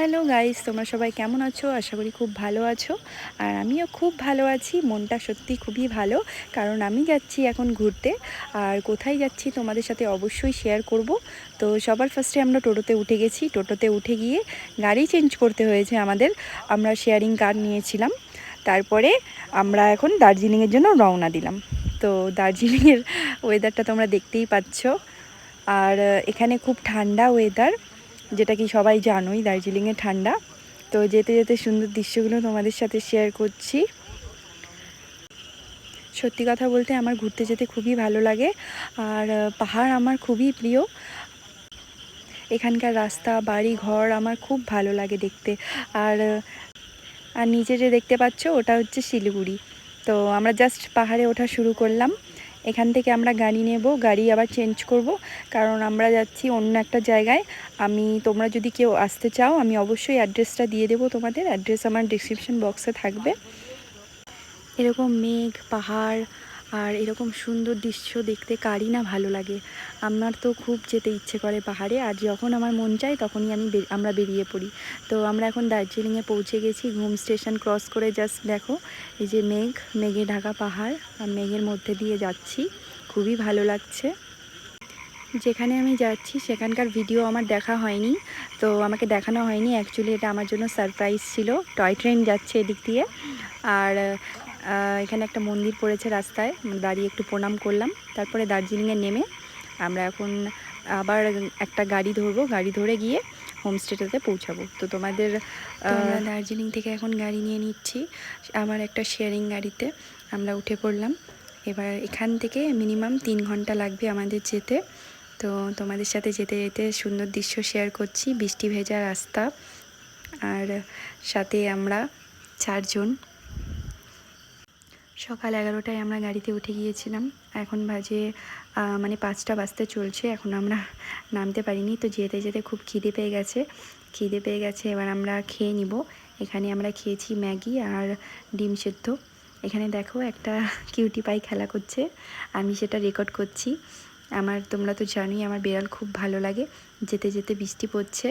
Hello guys, তোমরা সবাই কেমন আছো? আশা করি খুব ভালো আছো। আর আমিও খুব ভালো আছি, মনটা সত্যি খুবই ভালো। কারণ আমি যাচ্ছি এখন ঘুরতে। আর কোথায় যাচ্ছি তোমাদের সাথে অবশ্যই শেয়ার করব। তো সবার ফার্স্টে আমরা টোটোতে উঠে গেছি। টোটোতে উঠে গিয়ে গাড়ি চেঞ্জ করতে হয়েছে আমাদের। আমরা শেয়ারিং কার নিয়েছিলাম। তারপরে আমরা এখন দার্জিলিংয়ের জন্য রওনা দিলাম। তো দার্জিলিংয়ের ওয়েদারটা তোমরা দেখতেই পাচ্ছ। আর এখানে খুব ঠান্ডা ওয়েদার যেটা কি সবাই জানোই, দার্জিলিংয়ে ঠান্ডা। তো যেতে যেতে সুন্দর দৃশ্যগুলো তোমাদের সাথে শেয়ার করছি। সত্যি কথা বলতে আমার ঘুরতে যেতে খুবই ভালো লাগে, আর পাহাড় আমার খুবই প্রিয়। এখানকার রাস্তা, বাড়ি, ঘর আমার খুব ভালো লাগে দেখতে। আর আর নিচে যে দেখতে পাচ্ছ, ওটা হচ্ছে শিলিগুড়ি। তো আমরা জাস্ট পাহাড়ে ওঠা শুরু করলাম। এখান থেকে আমরা গাড়ি নেব, গাড়ি আবার চেঞ্জ করব, কারণ আমরা যাচ্ছি অন্য একটা জায়গায়। আমি, তোমরা যদি কেউ আসতে চাও, আমি অবশ্যই অ্যাড্রেসটা দিয়ে দেবো তোমাদের অ্যাড্রেস আমার ডিসক্রিপশন বক্সে থাকবে। এরকম মেঘ, পাহাড় আর এরকম সুন্দর দৃশ্য দেখতে কারই না ভালো লাগে। আমার তো খুব যেতে ইচ্ছে করে পাহাড়ে, আর যখন আমার মন চায় তখনই আমি আমরা বেরিয়ে পড়ি। তো আমরা এখন দার্জিলিংয়ে পৌঁছে গেছি, ঘুম স্টেশন ক্রস করে জাস্ট দেখো, এই যে মেঘ, মেঘে ঢাকা পাহাড়, আর মেঘের মধ্যে দিয়ে যাচ্ছি, খুবই ভালো লাগছে। যেখানে আমি যাচ্ছি সেখানকার ভিডিও আমার দেখা হয়নি, তো আমাকে দেখানো হয়নি। অ্যাকচুয়ালি এটা আমার জন্য সারপ্রাইজ ছিল। টয় ট্রেন যাচ্ছে এদিক দিয়ে। আর এখানে একটা মন্দির পড়েছে রাস্তায় দাঁড়িয়ে একটু প্রণাম করলাম। তারপরে দার্জিলিংয়ে নেমে আমরা এখন আবার একটা গাড়ি ধরবো গাড়ি ধরে গিয়ে হোমস্টেটাতে পৌঁছাবো। তো তোমাদের আমরা দার্জিলিং থেকে এখন গাড়ি নিয়ে নিচ্ছি। আমার একটা শেয়ারিং গাড়িতে আমরা উঠে পড়লাম। এবার এখান থেকে মিনিমাম তিন ঘণ্টা লাগবে আমাদের যেতে। তো তোমাদের সাথে যেতে যেতে সুন্দর দৃশ্য শেয়ার করছি বৃষ্টি ভেজা রাস্তা। আর সাথে আমরা চারজন। সকাল এগারোটায় আমরা গাড়িতে উঠে গিয়েছিলাম। এখন বাজে মানে পাঁচটা বাজতে চলছে। এখন আমরা নামতে পারিনি, তো যেতে যেতে খুব খিদে পেয়ে গেছে। খিদে পেয়ে গেছে, এবার আমরা খেয়ে নিব। এখানে আমরা খেয়েছি ম্যাগি আর ডিম সেদ্ধ। এখানে দেখো একটা কিউটি পাই খেলা করছে। আমি সেটা রেকর্ড করছি। আমার, তোমরা তো জানোই, আমার বিড়াল খুব ভালো লাগে। যেতে যেতে বৃষ্টি পড়ছে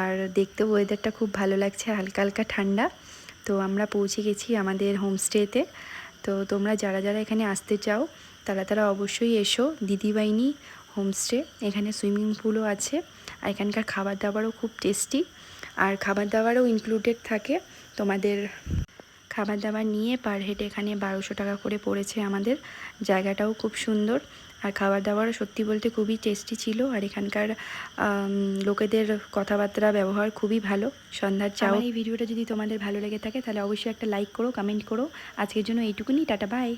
আর দেখতেও ওয়েদারটা খুব ভালো লাগছে, হালকা হালকা ঠান্ডা। তো আমরা পৌঁছে গেছি আমাদের হোমস্টেতে তো তোমরা যারা যারা এখানে আসতে চাও, তারা তারা অবশ্যই এসো। দিদিবাইনি হোমস্টে, এখানে সুইমিং পুলও আছে। আর এখানকার খাবার দাবারও খুব টেস্টি। আর খাবার দাবারও ইনক্লুডেড থাকে। তোমাদের খাবার দাবার নিয়ে পার হেড এখানে বারোশো টাকা করে পড়েছে আমাদের। জায়গাটাও খুব সুন্দর। আর খাবার দাবারও সত্যি বলতে খুবই টেস্টি ছিল। আর এখানকার লোকেদের কথাবার্তা, ব্যবহার খুবই ভালো। সন্ধ্যার চাও। এই ভিডিওটা যদি তোমাদের ভালো লেগে থাকে, তাহলে অবশ্যই একটা লাইক করো কমেন্ট করো। আজকের জন্য এইটুকুনি, টাটা বাই